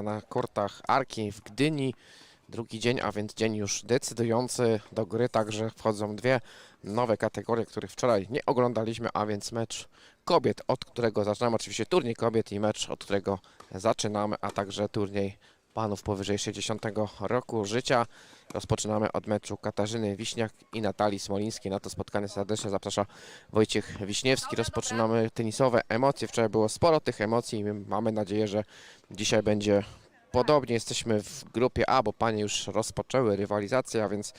na kortach Arki w Gdyni. Drugi dzień, a więc dzień już decydujący do gry, także wchodzą dwie nowe kategorie, których wczoraj nie oglądaliśmy, a więc mecz kobiet, od którego zaczynamy, oczywiście turniej kobiet i mecz, od którego zaczynamy, a także turniej panów powyżej 60 roku życia. Rozpoczynamy od meczu Katarzyny Wiśniak i Natalii Smolińskiej. Na to spotkanie serdecznie zaprasza Wojciech Wiśniewski. Rozpoczynamy tenisowe emocje. Wczoraj było sporo tych emocji i mamy nadzieję, że dzisiaj będzie podobnie. Jesteśmy w grupie A, bo panie już rozpoczęły rywalizację, a więc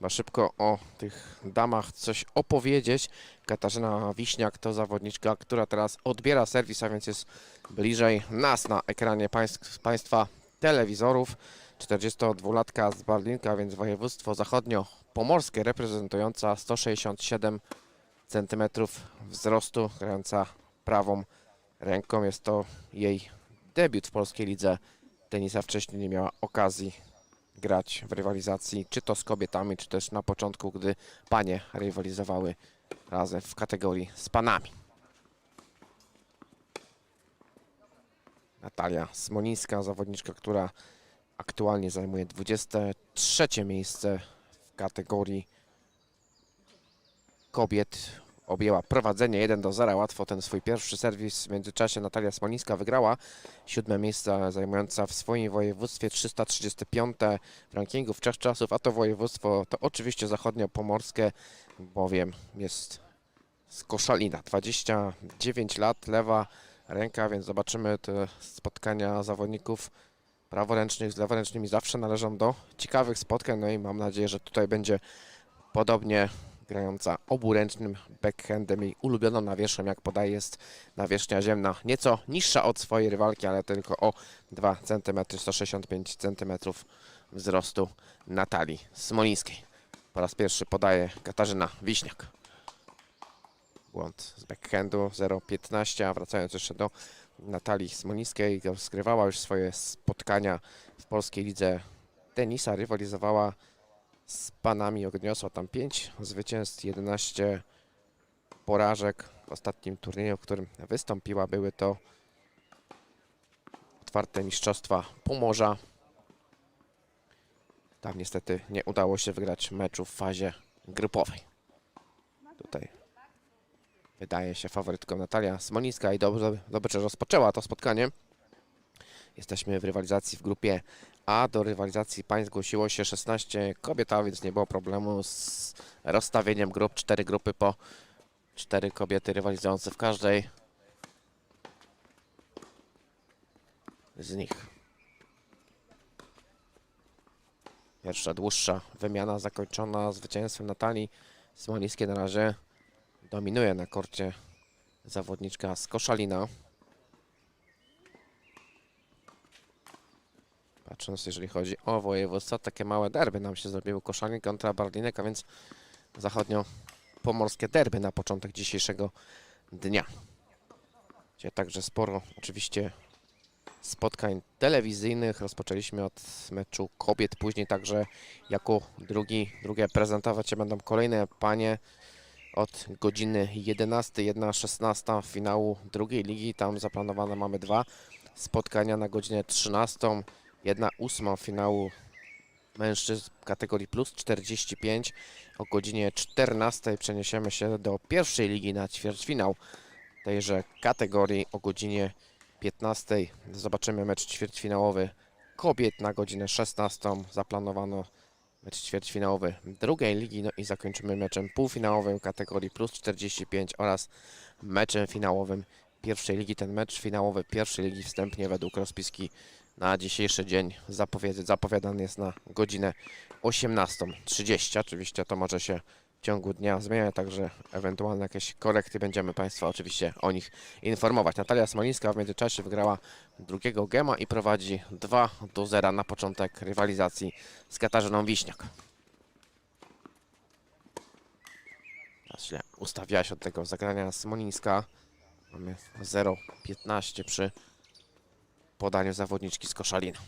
ma szybko o tych damach coś opowiedzieć. Katarzyna Wiśniak to zawodniczka, która teraz odbiera serwis, a więc jest bliżej nas na ekranie państw, państwa telewizorów. 42-latka z Barlinka, więc województwo zachodnio-pomorskie, reprezentująca 167 cm wzrostu, grająca prawą ręką. Jest to jej debiut w polskiej lidze tenisa. Wcześniej nie miała okazji grać w rywalizacji, czy to z kobietami, czy też na początku, gdy panie rywalizowały razem w kategorii z panami. Natalia Smolińska, zawodniczka, która aktualnie zajmuje 23 miejsce w kategorii kobiet. Objęła prowadzenie 1 do 0. Łatwo ten swój pierwszy serwis. W międzyczasie Natalia Smolińska wygrała siódme miejsce, zajmująca w swoim województwie 335 w rankingu wszechczasów, a to województwo to oczywiście zachodnio-pomorskie, bowiem jest z Koszalina. 29 lat, lewa ręka, więc zobaczymy te spotkania zawodników praworęcznych z leworęcznymi zawsze należą do ciekawych spotkań, no i mam nadzieję, że tutaj będzie podobnie grająca oburęcznym backhandem i ulubioną nawierzchnią, jak podaje jest nawierzchnia ziemna, nieco niższa od swojej rywalki, ale tylko o 2 cm, 165 cm wzrostu Natalii Smolińskiej. Po raz pierwszy podaje Katarzyna Wiśniak. Błąd z backhandu 0,15, a wracając jeszcze do Natalii Smolińskiej, rozgrywała już swoje spotkania w polskiej lidze tenisa, rywalizowała z panami, odniosła tam 5 zwycięstw, 11 porażek w ostatnim turnieju, w którym wystąpiła. Były to otwarte mistrzostwa Pomorza. Tam niestety nie udało się wygrać meczu w fazie grupowej. Tutaj wydaje się faworytką Natalia Smolińska i dobrze, dobrze rozpoczęła to spotkanie. Jesteśmy w rywalizacji w grupie A. Do rywalizacji pań zgłosiło się 16 kobiet, a więc nie było problemu z rozstawieniem grup. Cztery grupy po cztery kobiety rywalizujące w każdej z nich. Pierwsza dłuższa wymiana zakończona zwycięstwem Natalii Smolińskiej. Na razie dominuje na korcie zawodniczka z Koszalina. Patrząc, jeżeli chodzi o województwa, takie małe derby nam się zrobiły. Koszalin kontra Barlinek, a więc zachodnio-pomorskie derby na początek dzisiejszego dnia. Gdzie także sporo oczywiście spotkań telewizyjnych. Rozpoczęliśmy od meczu kobiet, później także jako drugi, drugie prezentować się będą kolejne panie od godziny 11, 1.16 finału drugiej ligi. Tam zaplanowane mamy dwa spotkania na godzinę 13, jedna ósma finału mężczyzn kategorii plus 45. O godzinie 14 przeniesiemy się do pierwszej ligi na ćwierćfinał tejże kategorii. O godzinie 15 zobaczymy mecz ćwierćfinałowy kobiet na godzinę 16. Zaplanowano mecz ćwierćfinałowy drugiej ligi, no i zakończymy meczem półfinałowym kategorii plus 45 oraz meczem finałowym pierwszej ligi. Ten mecz finałowy pierwszej ligi wstępnie według rozpiski na dzisiejszy dzień zapowiadany jest na godzinę 18.30. Oczywiście to może się w ciągu dnia zmieniać, także ewentualne jakieś korekty będziemy Państwa oczywiście o nich informować. Natalia Smolińska w międzyczasie wygrała drugiego gema i prowadzi 2 do 0 na początek rywalizacji z Katarzyną Wiśniak. Teraz źle ustawiała się od tego zagrania Smolińska. Mamy 0,15 przy podaniu zawodniczki z Koszalina.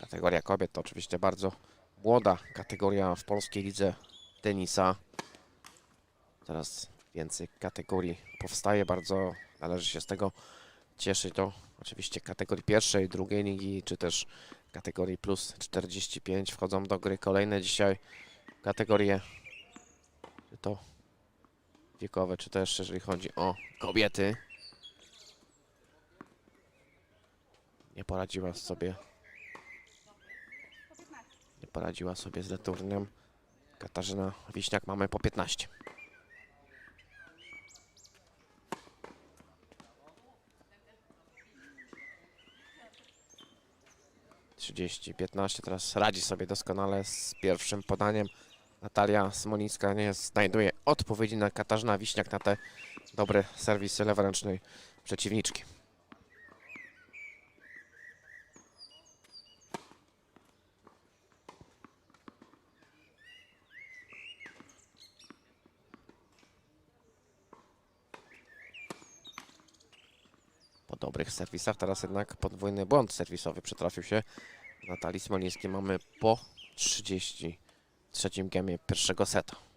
Kategoria kobiet to oczywiście bardzo młoda kategoria w polskiej lidze tenisa. Coraz więcej kategorii powstaje, bardzo należy się z tego cieszy to oczywiście kategorii pierwszej, drugiej ligi, czy też kategorii plus 45. Wchodzą do gry kolejne dzisiaj kategorie, czy to wiekowe, czy też jeżeli chodzi o kobiety. Nie poradziła sobie poradziła sobie z Leturniem. Katarzyna Wiśniak mamy po 15. Trzydzieści, piętnaście. Teraz radzi sobie doskonale z pierwszym podaniem. Natalia Smolińska nie znajduje odpowiedzi na Katarzyna Wiśniak na te dobre serwisy leworęcznej przeciwniczki. Dobrych serwisach. Teraz jednak podwójny błąd serwisowy przytrafił się Natalii Smolińskiej. Mamy po 30 w trzecim gemie pierwszego seta.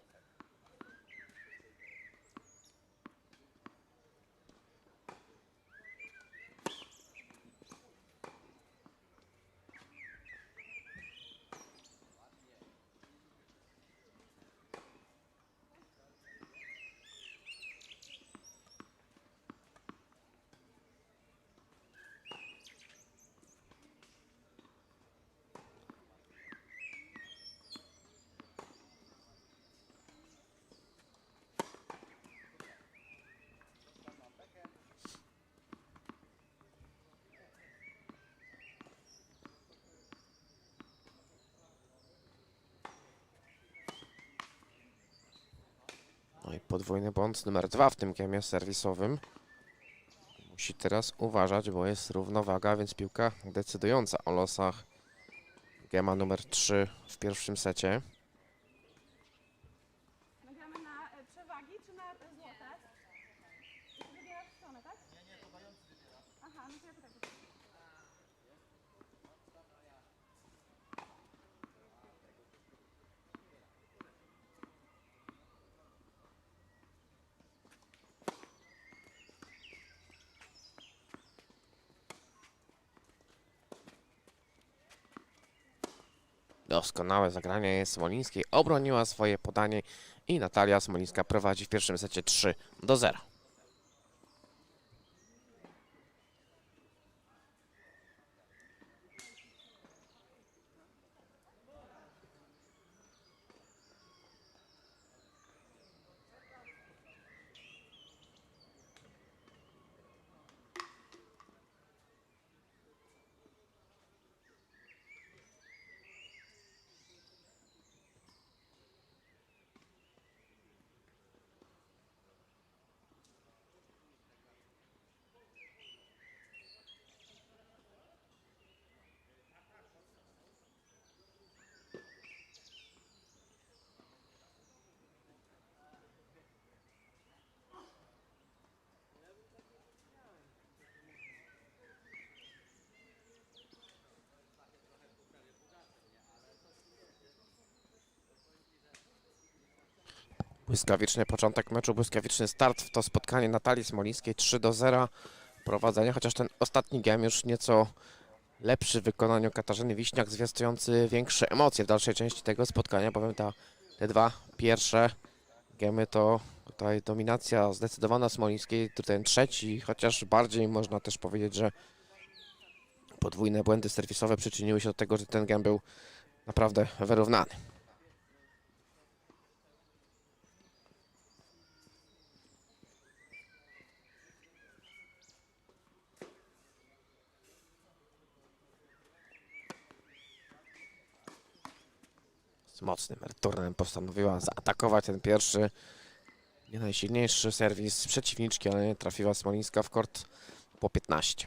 No i podwójny błąd numer dwa w tym gemie serwisowym. Musi teraz uważać, bo jest równowaga, więc piłka decydująca o losach gema numer 3 w pierwszym secie. My gramy na e, przewagi czy na e, złote? Ty wybierasz stronę, tak? Nie, nie, to dający wybiera. Aha, no to ja to tak wybiorę. Doskonałe zagranie Smolińskiej. Obroniła swoje podanie i Natalia Smolińska prowadzi w pierwszym secie 3 do 0. Błyskawiczny początek meczu, błyskawiczny start w to spotkanie Natalii Smolińskiej 3 do 0 prowadzenie, chociaż ten ostatni game już nieco lepszy w wykonaniu Katarzyny Wiśniak, zwiastujący większe emocje w dalszej części tego spotkania, bowiem ta, te dwa pierwsze gemy to tutaj dominacja zdecydowana Smolińskiej, ten trzeci, chociaż bardziej można też powiedzieć, że podwójne błędy serwisowe przyczyniły się do tego, że ten game był naprawdę wyrównany. Z mocnym returnem postanowiła zaatakować ten pierwszy, nie najsilniejszy serwis przeciwniczki, ale trafiła Smolińska w kort po 15.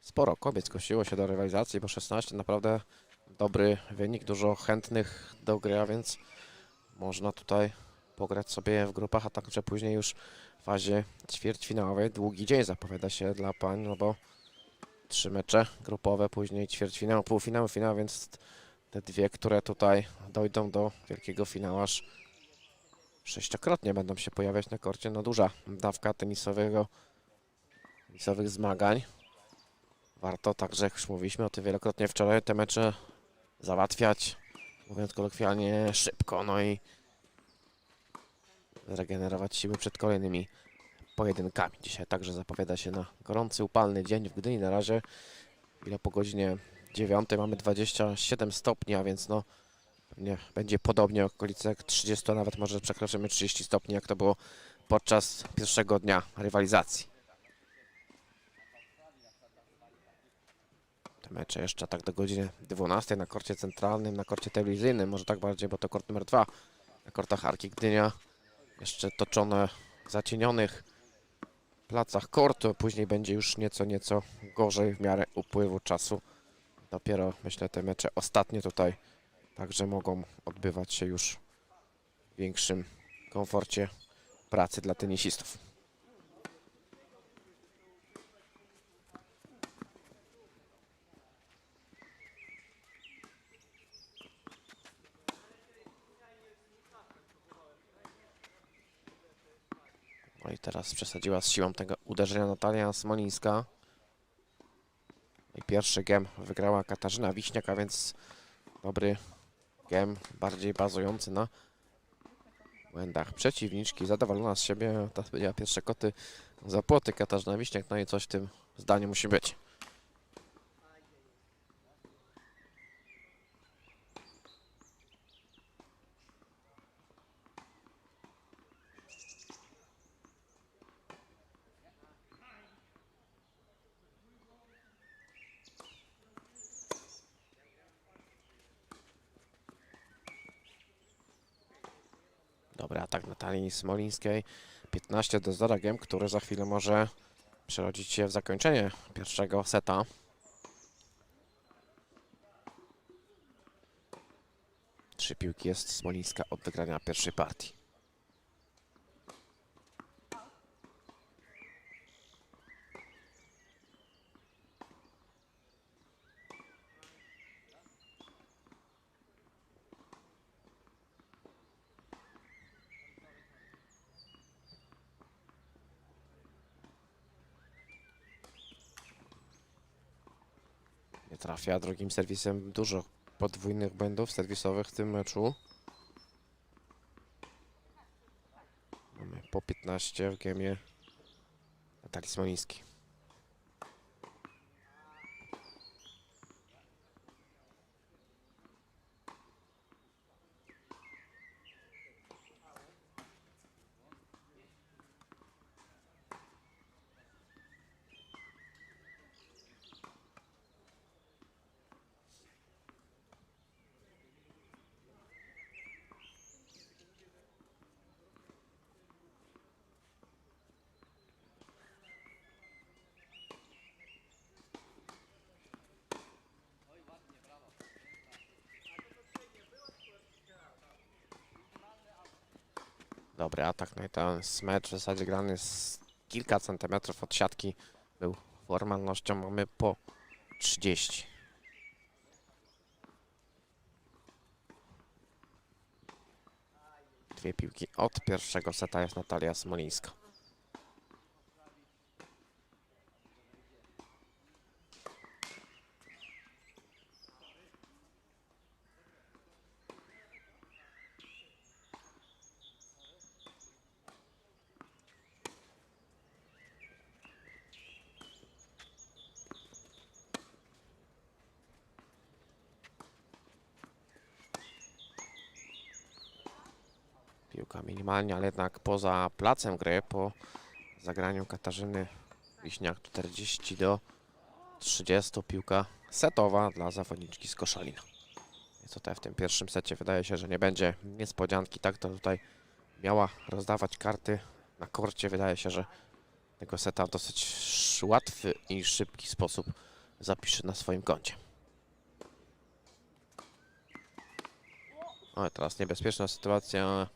Sporo kobiet zgłosiło się do rywalizacji, bo 16 naprawdę dobry wynik, dużo chętnych do gry, a więc można tutaj pograć sobie w grupach, a także później już w fazie ćwierćfinałowej. Długi dzień zapowiada się dla pań, no bo trzy mecze grupowe, później ćwierćfinał, półfinał, finał, więc te dwie, które tutaj dojdą do wielkiego finału, aż sześciokrotnie będą się pojawiać na korcie. No duża dawka tenisowego, tenisowych zmagań. Warto także, jak już mówiliśmy o tym wielokrotnie wczoraj, te mecze załatwiać, mówiąc kolokwialnie, szybko, no i zregenerować siły przed kolejnymi pojedynkami. Dzisiaj także zapowiada się na gorący, upalny dzień w Gdyni. Na razie, ile po godzinie 9 mamy 27 stopni, a więc no pewnie będzie podobnie okolice 30, a nawet może przekroczymy 30 stopni, jak to było podczas pierwszego dnia rywalizacji. Te mecze jeszcze tak do godziny 12 na korcie centralnym, na korcie telewizyjnym, może tak bardziej, bo to kort numer 2 na kortach Arki Gdynia. Jeszcze toczone zacienionych placach kortu, później będzie już nieco, nieco gorzej w miarę upływu czasu. Dopiero myślę te mecze ostatnie tutaj także mogą odbywać się już w większym komforcie pracy dla tenisistów. No i teraz przesadziła z siłą tego uderzenia Natalia Smolińska. No I pierwszy gem wygrała Katarzyna Wiśniak, a więc dobry gem, bardziej bazujący na błędach przeciwniczki. Zadowolona z siebie, ta pierwsze koty za płoty Katarzyna Wiśniak, no i coś w tym zdaniu musi być. Dobry Smolińskiej. 15 do 0 gem, który za chwilę może przerodzić się w zakończenie pierwszego seta. Trzy piłki jest Smolińska od wygrania pierwszej partii. Nie trafia drugim serwisem. Dużo podwójnych błędów serwisowych w tym meczu. Mamy po 15 w gemie Natalii Dobry atak, no i ten mecz w zasadzie grany z kilka centymetrów od siatki był formalnością. Mamy po 30. Dwie piłki od pierwszego seta jest Natalia Smolińska. Piłka minimalnie, ale jednak poza placem gry po zagraniu Katarzyny Wiśniak 40 do 30. Piłka setowa dla zawodniczki z Koszalina. Więc tutaj w tym pierwszym secie wydaje się, że nie będzie niespodzianki. Tak to tutaj miała rozdawać karty na korcie. Wydaje się, że tego seta w dosyć łatwy i szybki sposób zapisze na swoim koncie. O, teraz niebezpieczna sytuacja.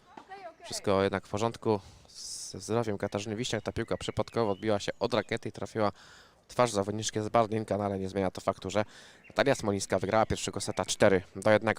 Wszystko jednak w porządku. Ze zdrowiem Katarzyny Wiśniak ta piłka przypadkowo odbiła się od rakiety i trafiła twarz zawodniczki z Bardynka, no ale nie zmienia to faktu, że Natalia Smolińska wygrała pierwszego seta 4 do 1.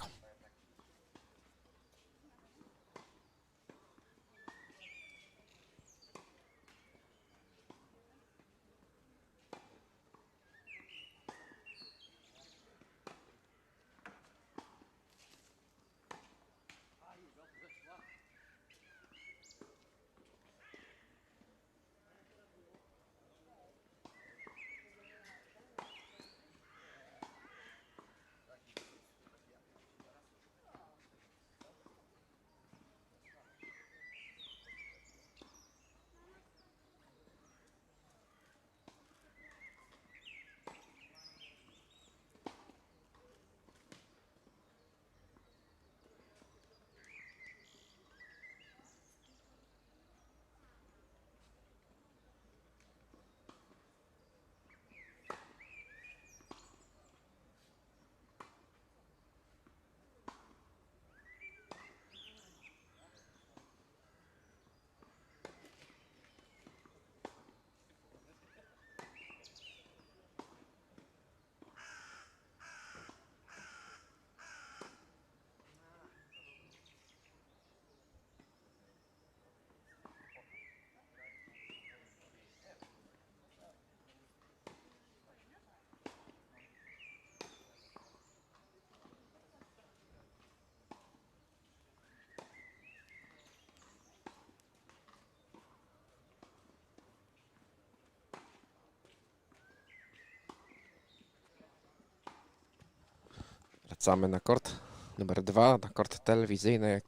Wracamy na kort numer dwa, na kort telewizyjny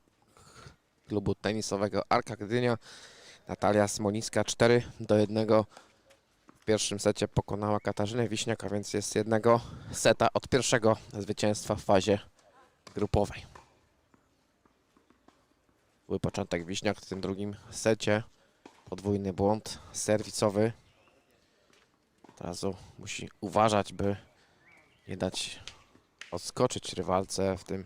klubu tenisowego Arka Gdynia. Natalia Smolińska 4 do 1 w pierwszym secie pokonała Katarzynę Wiśniak, a więc jest jednego seta od pierwszego zwycięstwa w fazie grupowej. Zły początek Wiśniak w tym drugim secie. Podwójny błąd serwisowy. Od razu musi uważać, by nie dać odskoczyć rywalce w tym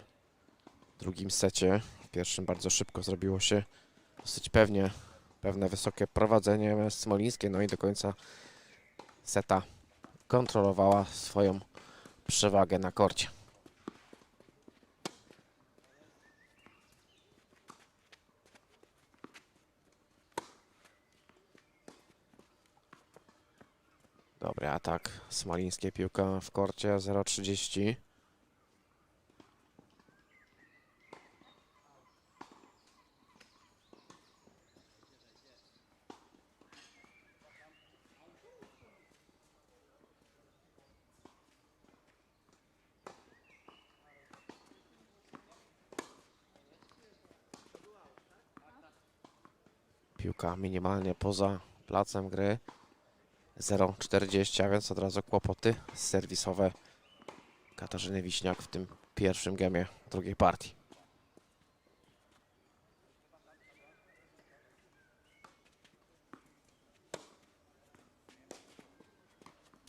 drugim secie. W pierwszym bardzo szybko zrobiło się dosyć pewnie, pewne wysokie prowadzenie Smolińskie, no i do końca seta kontrolowała swoją przewagę na korcie. Dobry atak. Smolińskie piłka w korcie 0,30. Piłka minimalnie poza placem gry. 0,40, a więc od razu kłopoty serwisowe Katarzyny Wiśniak w tym pierwszym gemie drugiej partii.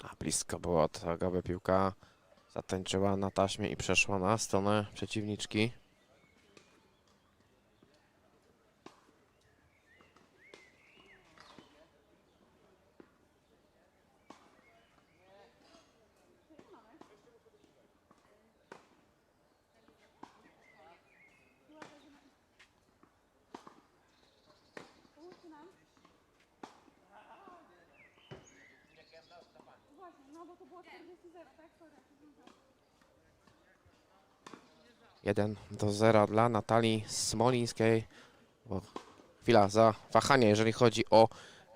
A blisko było tego, by piłka zatańczyła na taśmie i przeszła na stronę przeciwniczki. Uczy nam. Właśnie, no bo to było 40 0, tak? Sorry. 1 do 0 dla Natalii Smolińskiej. Bo chwila za wahanie, jeżeli chodzi o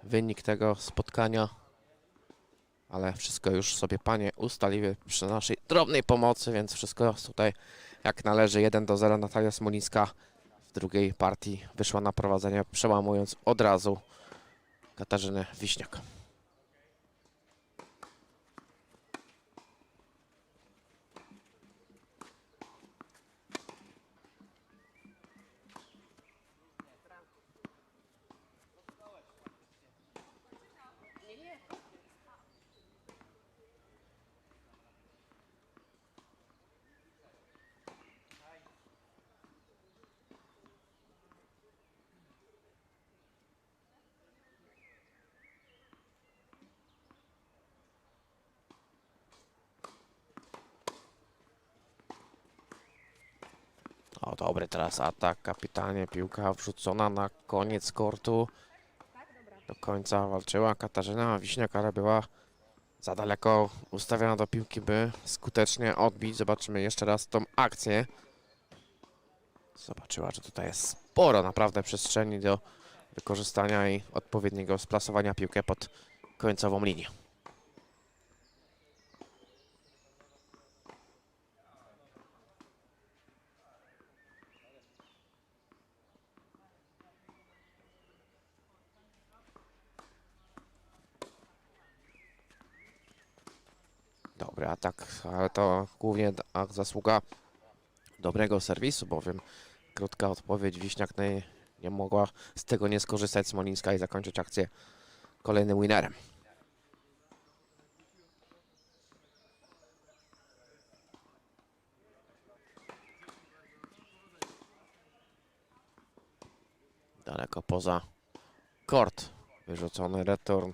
wynik tego spotkania. Ale wszystko już sobie panie ustaliły przy naszej drobnej pomocy, więc wszystko tutaj jak należy. 1 do 0 Natalia Smolińska w drugiej partii wyszła na prowadzenie, przełamując od razu Katarzynę Wiśniak. O, dobry teraz atak, kapitanie, piłka wrzucona na koniec kortu. Do końca walczyła Katarzyna Wiśniak, ale była za daleko ustawiona do piłki, by skutecznie odbić. Zobaczymy jeszcze raz tą akcję. Zobaczyła, że tutaj jest sporo naprawdę przestrzeni do wykorzystania i odpowiedniego splasowania piłkę pod końcową linię. Dobry atak, ale to głównie zasługa dobrego serwisu, bowiem krótka odpowiedź Wiśniak nie, nie mogła z tego nie skorzystać Smolińska i zakończyć akcję kolejnym winerem. Daleko poza kort. Wyrzucony return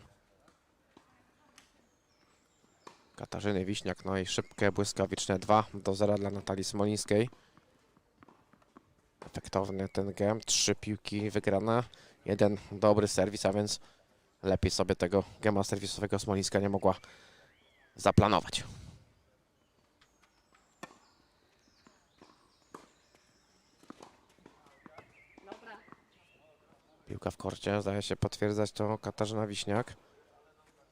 Katarzyny Wiśniak, no i szybkie, błyskawiczne 2 do 0 dla Natalii Smolińskiej. Efektowny ten gem, trzy piłki wygrane, jeden dobry serwis, a więc lepiej sobie tego gema serwisowego Smolińska nie mogła zaplanować. Piłka w korcie, zdaje się potwierdzać to Katarzyna Wiśniak.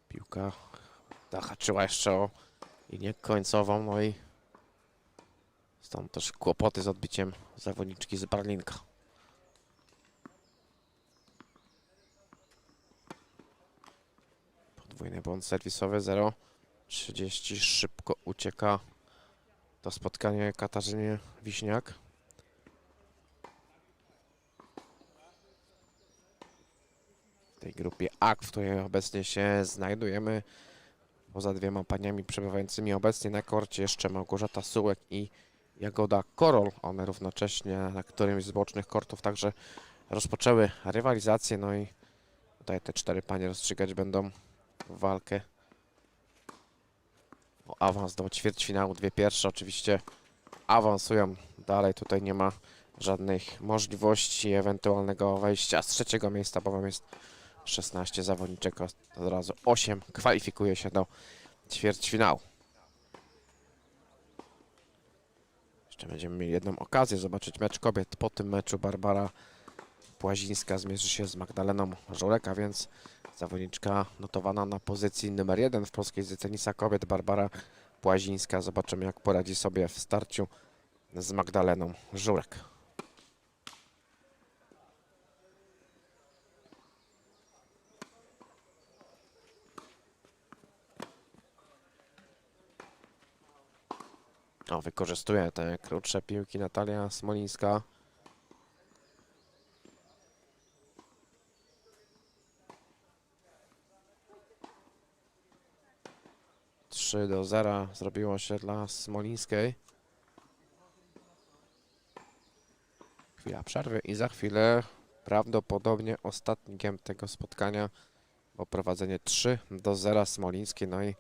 Piłka zahaczyła jeszcze o linię końcową, no i Stąd też kłopoty z odbiciem zawodniczki z Barlinka. Podwójny błąd serwisowy 0. 30 szybko ucieka to spotkanie Katarzynie Wiśniak. W tej grupie A, w której obecnie się znajdujemy. Poza dwiema paniami przebywającymi obecnie na korcie jeszcze Małgorzata Sułek i Jagoda Korol. One równocześnie na którymś z bocznych kortów także rozpoczęły rywalizację. No i tutaj te cztery panie rozstrzygać będą walkę o awans do ćwierćfinału. Dwie pierwsze oczywiście awansują dalej. Tutaj nie ma żadnych możliwości ewentualnego wejścia z trzeciego miejsca, bowiem jest 16 zawodniczek, od razu 8 kwalifikuje się do ćwierćfinału. Jeszcze będziemy mieli jedną okazję zobaczyć mecz kobiet. Po tym meczu Barbara Płazińska zmierzy się z Magdaleną Żurek, a więc zawodniczka notowana na pozycji numer jeden w polskiej lidze tenisa kobiet Barbara Płazińska. Zobaczymy jak poradzi sobie w starciu z Magdaleną Żurek. O, wykorzystuje te krótsze piłki Natalia Smolińska. Trzy do zera zrobiło się dla Smolińskiej. Chwila przerwy i za chwilę prawdopodobnie ostatni game tego spotkania, bo prowadzenie 3 do 0 Smolińskiej, no i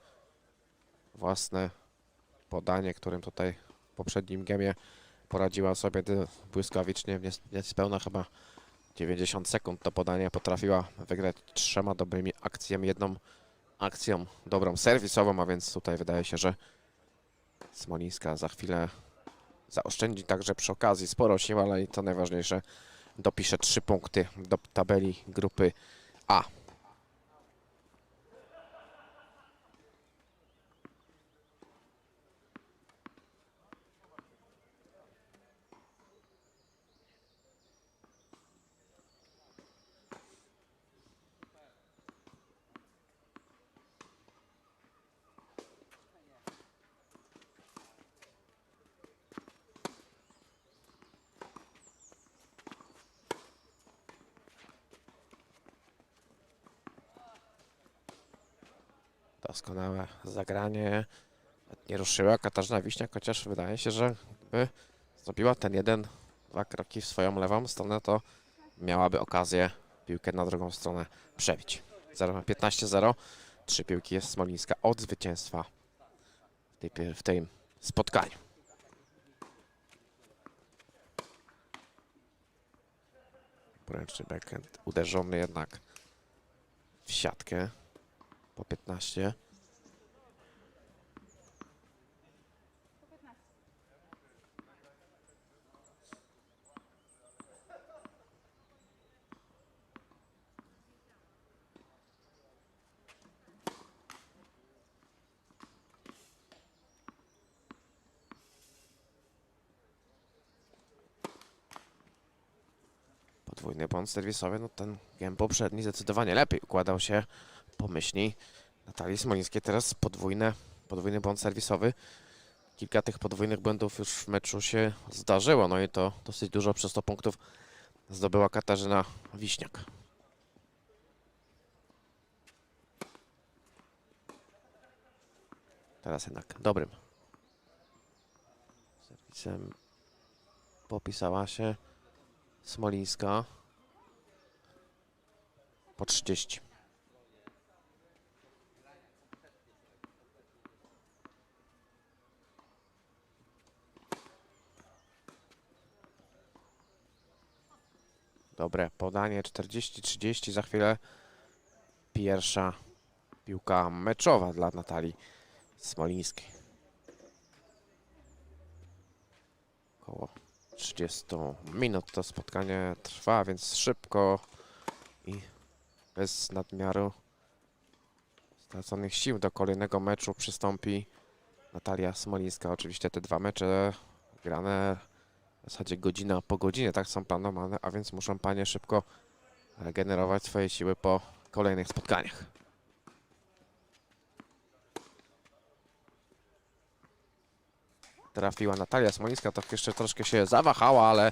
własne podanie, którym tutaj w poprzednim gemie poradziła sobie błyskawicznie, w nies- niespełna chyba 90 sekund to podanie potrafiła wygrać trzema dobrymi akcjami, jedną akcją dobrą serwisową, a więc tutaj wydaje się, że Smolińska za chwilę zaoszczędzi także przy okazji sporo sił, ale i co najważniejsze dopisze trzy punkty do tabeli grupy A. Doskonałe zagranie. Nie ruszyła Katarzyna Wiśniak, chociaż wydaje się, że gdyby zrobiła ten jeden, dwa kroki w swoją lewą stronę, to miałaby okazję piłkę na drugą stronę przebić. 0 15-0. Trzy piłki jest Smolińska od zwycięstwa w, tej, w tym spotkaniu. Poręczny backhand uderzony jednak w siatkę po 15. Po 15. Podwójny błąd serwisowy, no ten game poprzedni zdecydowanie lepiej układał się pomyślniej. Natalii Smolińskiej teraz podwójne, podwójny błąd serwisowy. Kilka tych podwójnych błędów już w meczu się zdarzyło, no i to dosyć dużo przez 100 punktów zdobyła Katarzyna Wiśniak. Teraz jednak dobrym serwisem popisała się Smolińska po 30. Dobre podanie 40-30 za chwilę pierwsza piłka meczowa dla Natalii Smolińskiej. Około 30 minut to spotkanie trwa, więc szybko i bez nadmiaru straconych sił do kolejnego meczu przystąpi Natalia Smolińska. Oczywiście te dwa mecze grane w zasadzie godzina po godzinie, tak są planowane, a więc muszą panie szybko regenerować swoje siły po kolejnych spotkaniach. Trafiła Natalia Smolińska, to jeszcze troszkę się zawahała, ale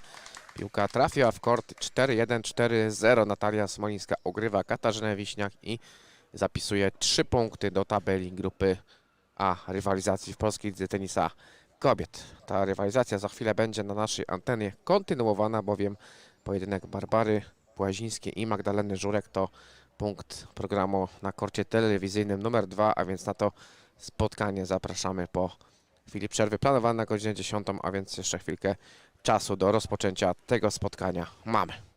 piłka trafiła w kort 4-1, 4-0. Natalia Smolińska ogrywa Katarzynę Wiśniak i zapisuje 3 punkty do tabeli grupy A rywalizacji w polskiej lidze tenisa kobiet. Ta rywalizacja za chwilę będzie na naszej antenie kontynuowana, bowiem pojedynek Barbary Płazińskiej i Magdaleny Żurek to punkt programu na korcie telewizyjnym numer 2, a więc na to spotkanie zapraszamy po chwili przerwy planowane na godzinę 10, a więc jeszcze chwilkę czasu do rozpoczęcia tego spotkania mamy.